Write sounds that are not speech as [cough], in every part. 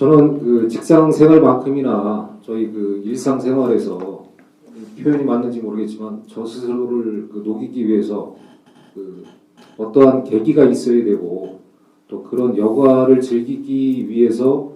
저는 그 직장 생활만큼이나 저희 그 일상 생활에서 표현이 맞는지 모르겠지만 저 스스로를 그 녹이기 위해서 그 어떠한 계기가 있어야 되고 또 그런 여가를 즐기기 위해서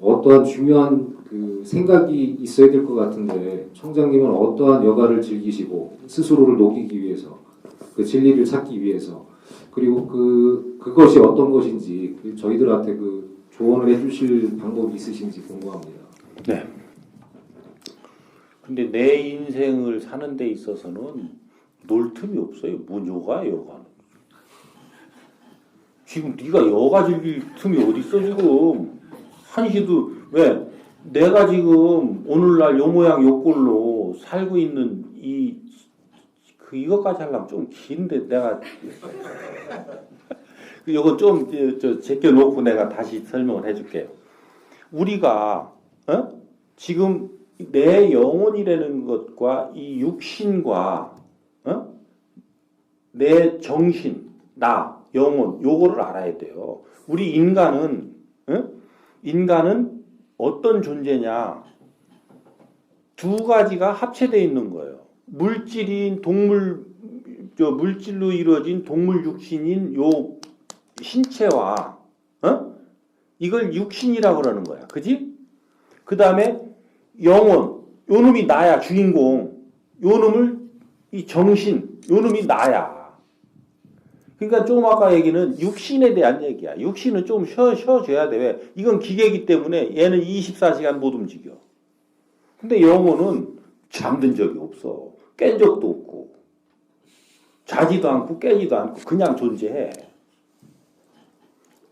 어떠한 중요한 그 생각이 있어야 될 것 같은데 청장님은 어떠한 여가를 즐기시고 스스로를 녹이기 위해서 그 진리를 찾기 위해서 그리고 그 그것이 어떤 것인지 그 저희들한테 그 조언을 해주실 방법이 있으신지 궁금합니다. 근데 내 인생을 사는 데 있어서는 놀 틈이 없어요. 뭔 요가 요가는. 지금 네가 여가 즐길 틈이 어디 있어 지금. 한시도 왜 내가 지금 오늘날 요 모양 요 꼴로 살고 있는 이 그 이것까지 하려면 좀 긴데 내가 이거 좀저 제껴 놓고 내가 다시 설명을 해줄게요. 우리가 어? 지금 내 영혼이라는 것과 이 육신과 어? 내 정신, 나, 영혼 요거를 알아야 돼요. 우리 인간은 어? 인간은 어떤 존재냐? 두 가지가 합체되어 있는 거예요. 물질인 동물 저 물질로 이루어진 동물 육신인 요 신체와 어? 이걸 육신이라고 그러는 거야. 그지? 그 다음에 영혼, 요 놈이 나야, 주인공. 요 놈을, 이 정신, 요 놈이 나야. 그러니까 좀 아까 얘기는 육신에 대한 얘기야. 육신은 좀 쉬어, 쉬어줘야 돼. 왜? 이건 기계이기 때문에 얘는 24시간 못 움직여. 근데 영혼은 잠든 적이 없어. 깬 적도 없고. 자지도 않고 깨지도 않고 그냥 존재해.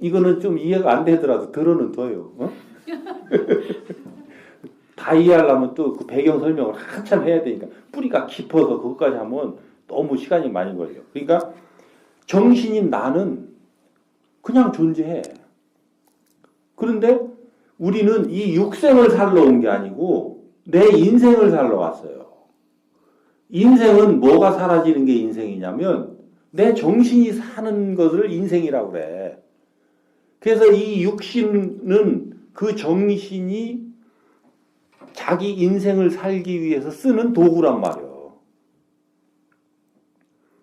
이거는 좀 이해가 안 되더라도 들어는 둬요. 어? [laughs] 다 이해하려면 또 그 배경 설명을 한참 해야 되니까 뿌리가 깊어서 그것까지 하면 너무 시간이 많이 걸려. 그러니까 정신인 나는 그냥 존재해. 그런데 우리는 이 육생을 살러 온 게 아니고 내 인생을 살러 왔어요. 인생은 뭐가 사라지는 게 인생이냐면 내 정신이 사는 것을 인생이라고 그래. 그래서 이 육신은 그 정신이 자기 인생을 살기 위해서 쓰는 도구란 말이에요.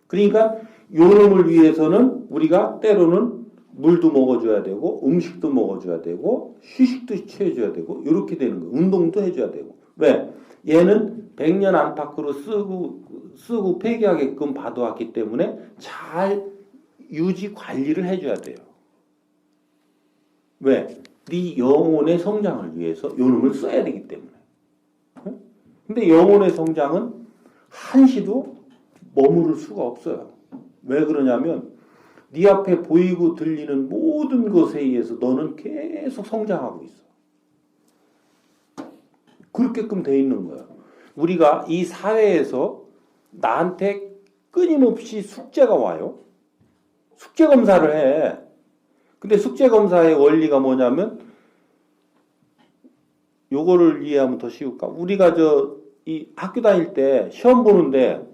그러니까 요놈을 위해서는 우리가 때로는 물도 먹어줘야 되고 음식도 먹어줘야 되고 휴식도 취해줘야 되고 이렇게 되는 거예요. 운동도 해줘야 되고 왜? 얘는 백년 안팎으로 쓰고 쓰고 폐기하게끔 봐도왔기 때문에 잘 유지 관리를 해줘야 돼요. 왜? 네 영혼의 성장을 위해서 요 놈을 써야 되기 때문에. 근데 영혼의 성장은 한시도 머무를 수가 없어요. 왜 그러냐면 네 앞에 보이고 들리는 모든 것에 의해서 너는 계속 성장하고 있어. 그렇게끔 돼 있는 거야. 우리가 이 사회에서 나한테 끊임없이 숙제가 와요. 숙제 검사를 해. 근데 숙제 검사의 원리가 뭐냐면 요거를 이해하면 더 쉬울까? 우리가 저 이 학교 다닐 때 시험 보는데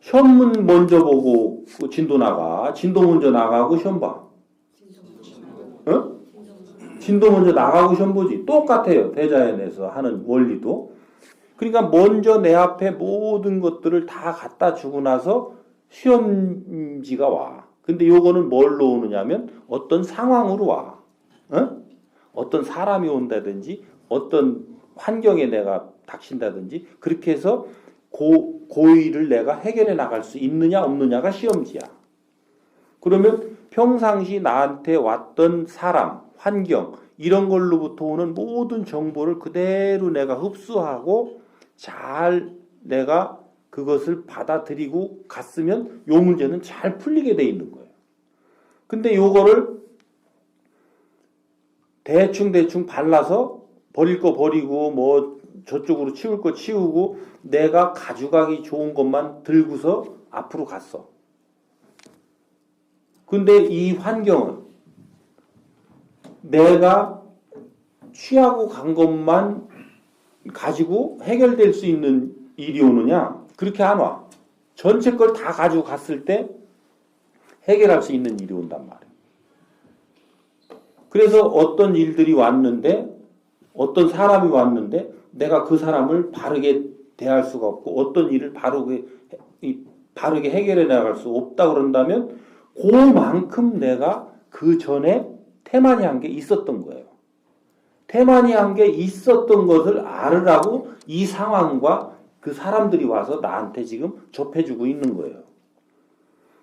시험문 먼저 보고 그 진도 나가. 진도 먼저 나가고 시험 봐. 어? 진도 먼저 나가고 시험 보지. 똑같아요. 대자연에서 하는 원리도. 그러니까 먼저 내 앞에 모든 것들을 다 갖다 주고 나서 시험지가 와. 근데 요거는 뭘로 오느냐면 어떤 상황으로 와. 어? 어떤 사람이 온다든지 어떤 환경에 내가 닥친다든지 그렇게 해서 고, 고의를 내가 해결해 나갈 수 있느냐 없느냐가 시험지야. 그러면 평상시 나한테 왔던 사람, 환경 이런 걸로부터 오는 모든 정보를 그대로 내가 흡수하고 잘 내가 그것을 받아들이고 갔으면 요 문제는 잘 풀리게 돼 있는 거예요. 근데 요거를 대충 대충 발라서 버릴 거 버리고 뭐 저쪽으로 치울 거 치우고 내가 가져가기 좋은 것만 들고서 앞으로 갔어. 근데 이 환경은 내가 취하고 간 것만 가지고 해결될 수 있는 일이 오느냐? 그렇게 안 와. 전체 걸 다 가지고 갔을 때 해결할 수 있는 일이 온단 말이에요. 그래서 어떤 일들이 왔는데 어떤 사람이 왔는데 내가 그 사람을 바르게 대할 수가 없고 어떤 일을 바르게 이- 바르게 해결해 나갈 수 없다 그런다면 그만큼 내가 그 전에 태만이 한 게 있었던 거예요. 태만이 한 게 있었던 것을 알으라고 이 상황과 그 사람들이 와서 나한테 지금 접해주고 있는 거예요.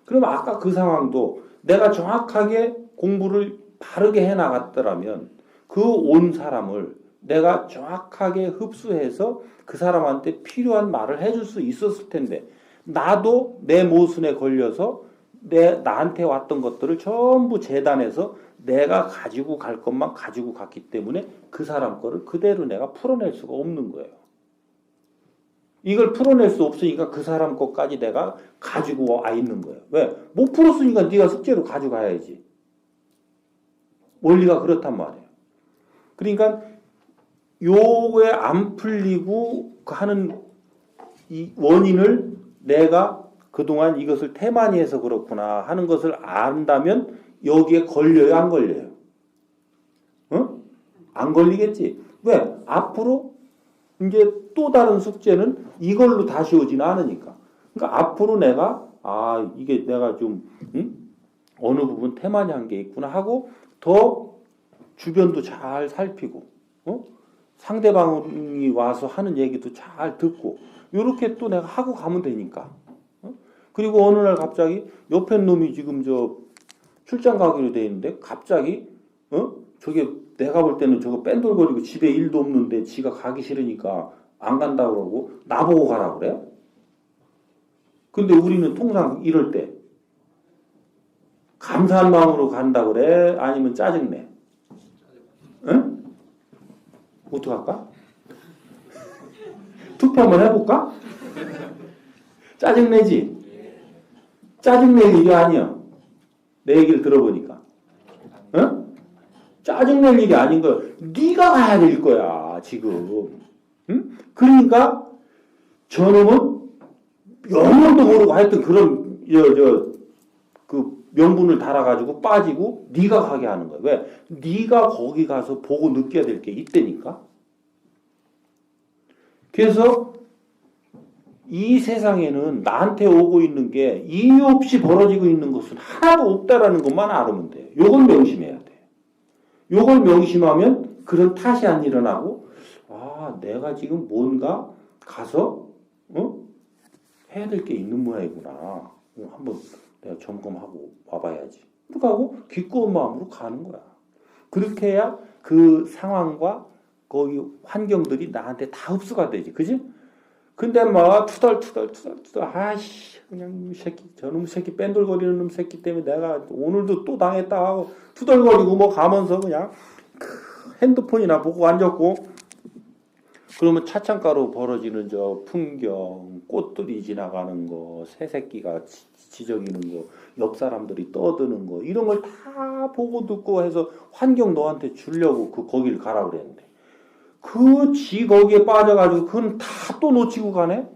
그럼 아까 그 상황도 내가 정확하게 공부를 바르게 해 나갔더라면 그 온 사람을 내가 정확하게 흡수해서 그 사람한테 필요한 말을 해줄 수 있었을 텐데 나도 내 모순에 걸려서 내 나한테 왔던 것들을 전부 재단해서 내가 가지고 갈 것만 가지고 갔기 때문에 그 사람 거를 그대로 내가 풀어낼 수가 없는 거예요. 이걸 풀어낼 수 없으니까 그 사람 것까지 내가 가지고 와 있는 거예요. 왜? 못 풀었으니까 네가 숙제로 가져가야지. 원리가 그렇단 말이에요. 그러니까 요거에 안 풀리고 하는 이 원인을 내가 그동안 이것을 태만히 해서 그렇구나 하는 것을 안다면 여기에 걸려요, 안 걸려요? 어? 안 걸리겠지. 왜? 앞으로 이제 또 다른 숙제는 이걸로 다시 오지는 않으니까. 그러니까 앞으로 내가 아 이게 내가 좀 응? 어느 부분 태만히 한게 있구나 하고 더 주변도 잘 살피고 어? 상대방이 와서 하는 얘기도 잘 듣고 이렇게 또 내가 하고 가면 되니까. 어? 그리고 어느 날 갑자기 옆에 놈이 지금 저 출장 가기로 돼 있는데 갑자기 어? 저게 내가 볼 때는 저거 뺀돌거리고 집에 일도 없는데 지가 가기 싫으니까 안 간다 그러고 나보고 가라 그래? 근데 우리는 통상 이럴 때 감사한 마음으로 간다 그래? 아니면 짜증내? 응? 어떡할까? [laughs] 투표 한번 해볼까? 짜증내지? 짜증낼 일이 아니야. 내 얘기를 들어보니까. 응? 짜증낼 일이 아닌 거 네가 가야 될 거야 지금. 응? 그러니까 저놈은 영어도 모르고 하여튼 그런 저저그 명분을 달아가지고 빠지고 네가 가게 하는 거야. 왜? 네가 거기 가서 보고 느껴야 될 게 있다니까. 그래서 이 세상에는 나한테 오고 있는 게 이유 없이 벌어지고 있는 것은 하나도 없다라는 것만 알으면 돼. 요걸 명심해야 돼. 요걸 명심하면 그런 탓이 안 일어나고 아 내가 지금 뭔가 가서 어? 해야 될 게 있는 모양이구나. 어, 한번 내가 점검하고 와봐야지. 하고 기꺼운 마음으로 가는 거야. 그렇게 해야 그 상황과 거기 환경들이 나한테 다 흡수가 되지. 그지? 근데 막 투덜투덜 투덜투덜. 아씨 그냥 이 새끼 저놈 새끼 뺀돌거리는 놈 새끼 때문에 내가 오늘도 또 당했다 하고 투덜거리고 뭐 가면서 그냥 그 핸드폰이나 보고 앉았고. 그러면 차창가로 벌어지는 저 풍경 꽃들이 지나가는 거 새새끼가 지- 지저귀는 거 옆 사람들이 떠드는 거 이런 걸 다 보고 듣고 해서 환경 너한테 주려고 그 거기를 가라 그랬는데 그 지 거기에 빠져가지고 그건 다 또 놓치고 가네?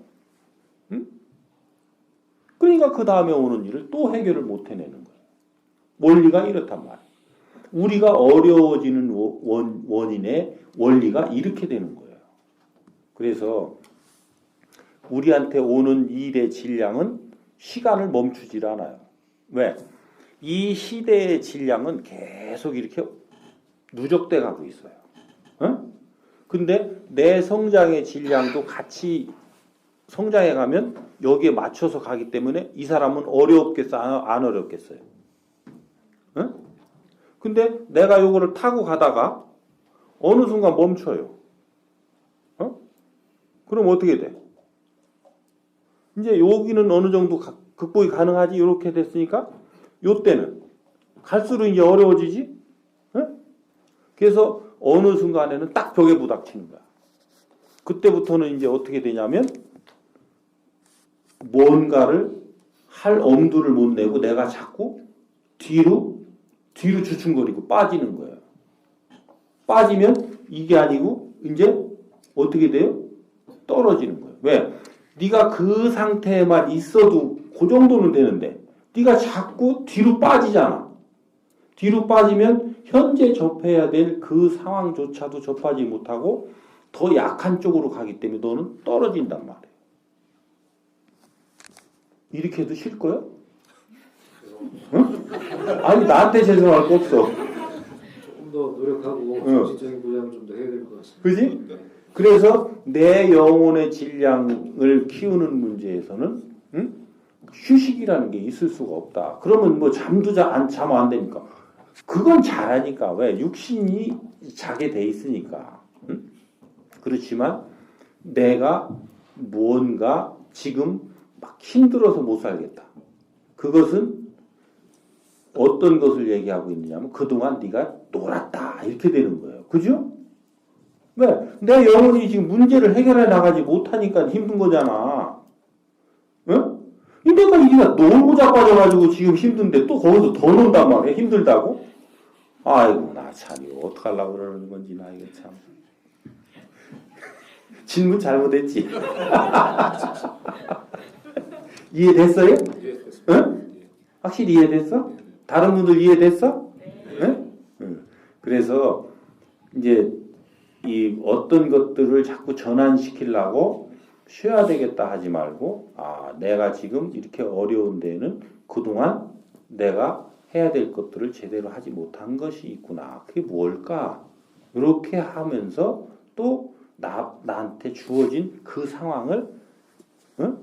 응? 그러니까 그 다음에 오는 일을 또 해결을 못 해내는 거예요. 원리가 이렇단 말이에요. 우리가 어려워지는 원- 원, 원인의 원리가 이렇게 되는 거예요. 그래서 우리한테 오는 일의 질량은 시간을 멈추질 않아요. 왜? 이 시대의 질량은 계속 이렇게 누적돼 가고 있어요. 어? 근데 내 성장의 질량도 같이 성장해 가면 여기에 맞춰서 가기 때문에 이 사람은 어렵겠어 안, 안 어렵겠어요. 어? 근데 내가 요거를 타고 가다가 어느 순간 멈춰요. 어? 그럼 어떻게 돼? 이제 여기는 어느 정도 가- 극복이 가능하지 이렇게 됐으니까 요 때는 갈수록 이제 어려워지지. 어? 그래서 어느 순간에는 딱 벽에 부닥치는 거야. 그때부터는 이제 어떻게 되냐면 뭔가를 할 엄두를 못 내고 내가 자꾸 뒤로 뒤로 주춤거리고 빠지는 거예요. 빠지면 이게 아니고 이제 어떻게 돼요? 떨어지는 거예요. 왜? 네가 그 상태에만 있어도 그 정도는 되는데 네가 자꾸 뒤로 빠지잖아. 뒤로 빠지면 현재 접해야 될 그 상황조차도 접하지 못하고 더 약한 쪽으로 가기 때문에 너는 떨어진단 말이에요. 이렇게 해도 싫 거야? 응? 아니 나한테 죄송할 거 없어. 조금 더 노력하고 응. 정신적인 보장을 좀 더 해야 될 것 같습니다. 그지? 그래서 내 영혼의 질량을 키우는 문제에서는 응? 휴식이라는 게 있을 수가 없다. 그러면 뭐 잠도 잠안 되니까 그건 잘하니까 왜 육신이 자게 돼 있으니까. 응? 그렇지만 내가 무언가 지금 막 힘들어서 못 살겠다. 그것은 어떤 것을 얘기하고 있느냐면 그동안 네가 놀았다 이렇게 되는 거예요. 그죠? 왜? 내 영혼이 지금 문제를 해결해 나가지 못하니까 힘든 거잖아. 응? 이가 놀고 자빠져가지고 지금 힘든데 또 거기서 더 논단 말이야. 힘들다고? 아이고, 나 참, 이거 어떡하려고 그러는 건지, 나 이거 참. [laughs] 질문 잘못했지? [laughs] 이해됐어요? 예. 확실히 이해됐어? 다른 분들 이해됐어? 네? 응. 그래서 이제 이 어떤 것들을 자꾸 전환시키려고 쉬어야 되겠다 하지 말고 아 내가 지금 이렇게 어려운 데는 그동안 내가 해야 될 것들을 제대로 하지 못한 것이 있구나 그게 뭘까 이렇게 하면서 또 나, 나한테 주어진 그 상황을 응?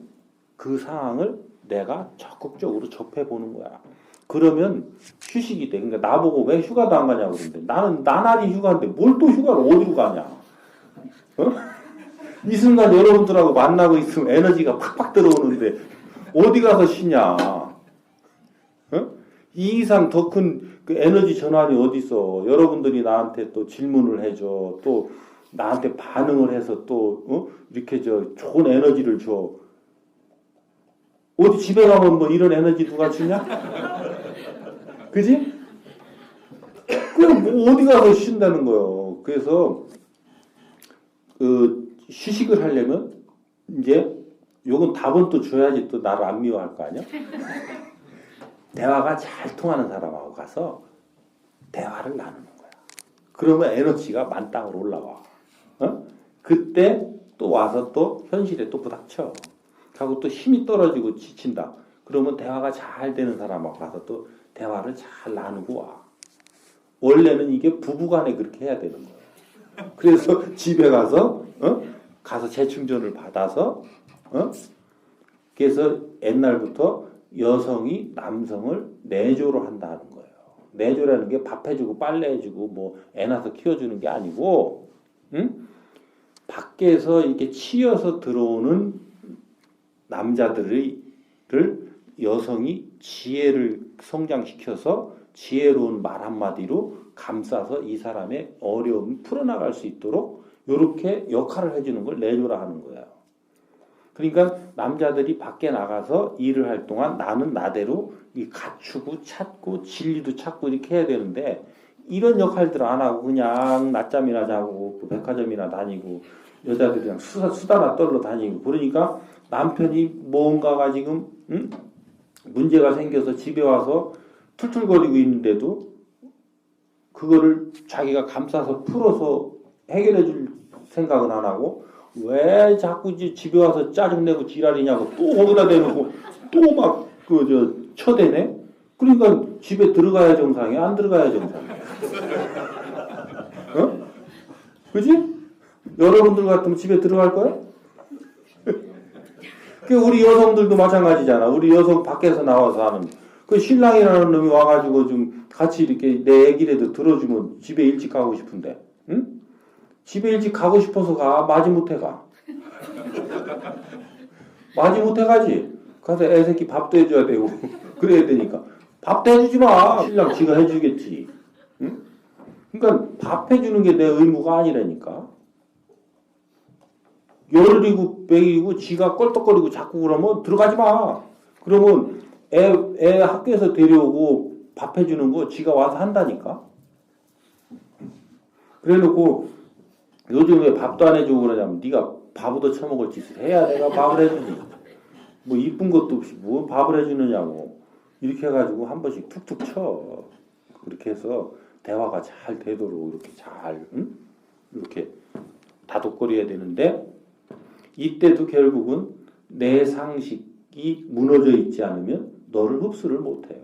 그 상황을 내가 적극적으로 접해 보는 거야. 그러면 휴식이 돼. 그러니까 나보고 왜 휴가도 안 가냐고 그러는데 나는 나날이 휴가인데 뭘 또 휴가를 어디로 가냐. 어? 이 순간 여러분들하고 만나고 있으면 에너지가 팍팍 들어오는데 어디 가서 쉬냐. 어? 이 이상 더 큰 그 에너지 전환이 어디 있어. 여러분들이 나한테 또 질문을 해줘. 또 나한테 반응을 해서 또 어? 이렇게 저 좋은 에너지를 줘. 어디 집에 가면 뭐 이런 에너지 누가 주냐? 그지? 그럼 뭐 어디 가서 쉰다는 거예요. 그래서 그 휴식을 하려면 이제 요건 답은 또 줘야지 또 나를 안 미워할 거 아니야? [laughs] 대화가 잘 통하는 사람하고 가서 대화를 나누는 거야. 그러면 에너지가 만땅으로 올라와. 어? 그때 또 와서 또 현실에 또 부닥쳐. 하고 또 힘이 떨어지고 지친다. 그러면 대화가 잘 되는 사람하고 가서 또 대화를 잘 나누고 와. 원래는 이게 부부간에 그렇게 해야 되는 거예요. 그래서 [laughs] 집에 가서 어? 가서 재충전을 받아서 어? 그래서 옛날부터 여성이 남성을 내조로 한다는 거예요. 내조라는 게 밥 해주고 빨래 해주고 뭐 애 낳아서 키워주는 게 아니고 응? 밖에서 이렇게 치여서 들어오는 남자들을 여성이 지혜를 성장시켜서 지혜로운 말 한마디로 감싸서 이 사람의 어려움을 풀어나갈 수 있도록 이렇게 역할을 해주는 걸 내조라 하는 거예요. 그러니까 남자들이 밖에 나가서 일을 할 동안 나는 나대로 이 갖추고 찾고 진리도 찾고 이렇게 해야 되는데 이런 역할들을 안 하고 그냥 낮잠이나 자고 그 백화점이나 다니고 여자들이 그냥 수다, 수다나 떨러 다니고 그러니까 남편이 뭔가가 지금 응? 문제가 생겨서 집에 와서 툴툴거리고 있는데도 그거를 자기가 감싸서 풀어서 해결해 줄 생각은 안 하고 왜 자꾸 이제 집에 와서 짜증내고 지랄이냐고 또 거기다 대놓고 또 막 그 저 쳐대네 그러니까 집에 들어가야 정상이야 안 들어가야 정상이야 어? 그지? 여러분들 같으면 집에 들어갈 거야? [laughs] 그 우리 여성들도 마찬가지잖아. 우리 여성 밖에서 나와서 하는 그 신랑이라는 놈이 와가지고 좀 같이 이렇게 내 얘기라도 들어주면 집에 일찍 가고 싶은데, 응? 집에 일찍 가고 싶어서 가 마지못해 가. [laughs] 마지못해 가지. 가서 애 새끼 밥도 해줘야 되고 [laughs] 그래야 되니까 밥도 해주지 마. 신랑 지가 해주겠지. 응? 그러니까 밥 해주는 게 내 의무가 아니라니까. 열이고 백이고 지가 껄떡거리고 자꾸 그러면 들어가지 마. 그러면 애, 애 학교에서 데려오고 밥 해주는 거 지가 와서 한다니까. 그래놓고 요즘 왜 밥도 안 해주고 그러냐면 네가 밥도 처먹을 짓을 해야 내가 밥을 해주지. 뭐 이쁜 것도 없이 뭐 밥을 해주느냐고. 이렇게 해가지고 한 번씩 툭툭 쳐. 그렇게 해서 대화가 잘 되도록 이렇게 잘 응? 이렇게 다독거려야 되는데 이때도 결국은 내 상식이 무너져 있지 않으면 너를 흡수를 못해요.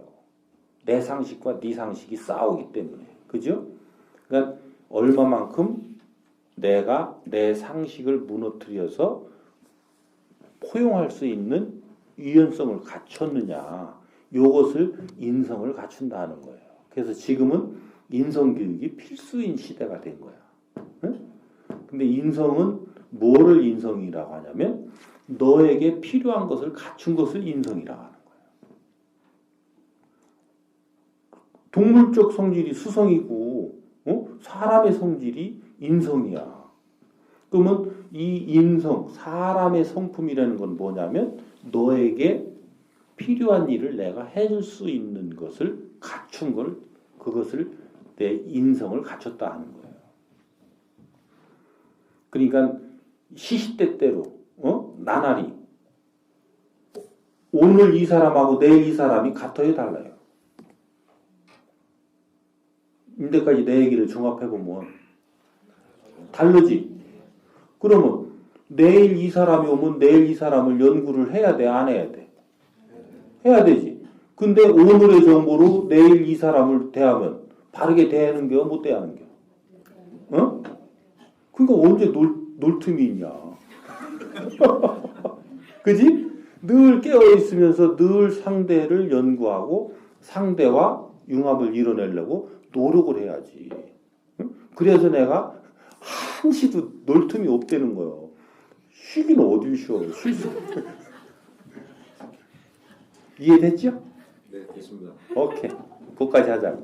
내 상식과 네 상식이 싸우기 때문에 그죠? 그러니까 얼마만큼 내가 내 상식을 무너뜨려서 포용할 수 있는 유연성을 갖췄느냐 요것을 인성을 갖춘다는 거예요. 그래서 지금은 인성 교육이 필수인 시대가 된 거야. 응? 근데 인성은 뭐를 인성이라고 하냐면 너에게 필요한 것을 갖춘 것을 인성이라고 하는 거예요. 동물적 성질이 수성이고 어? 사람의 성질이 인성이야. 그러면 이 인성, 사람의 성품이라는 건 뭐냐면 너에게 필요한 일을 내가 해줄 수 있는 것을 갖춘 걸 그것을 내 인성을 갖췄다 하는 거예요. 그러니까 시시때때로 어? 나날이 오늘 이 사람하고 내일 이 사람이 같아요 달라요. 인데까지 내 얘기를 종합해 보면 다르지. 그러면 내일 이 사람이 오면 내일 이 사람을 연구를 해야 돼, 안 해야 돼? 해야 되지. 근데 오늘의 정보로 내일 이 사람을 대하면 바르게 대하는 겨, 못 대하는 겨? 어? 그러니까 언제 놀, 놀 틈이 있냐? [laughs] 그지? 늘 깨어 있으면서 늘 상대를 연구하고 상대와 융합을 이뤄내려고 노력을 해야지. 응? 그래서 내가 한시도 놀 틈이 없다는 거예요. 쉬기는 어딜 쉬어? [laughs] 이해됐죠? 네, 됐습니다. 오케이. 그까지 하자.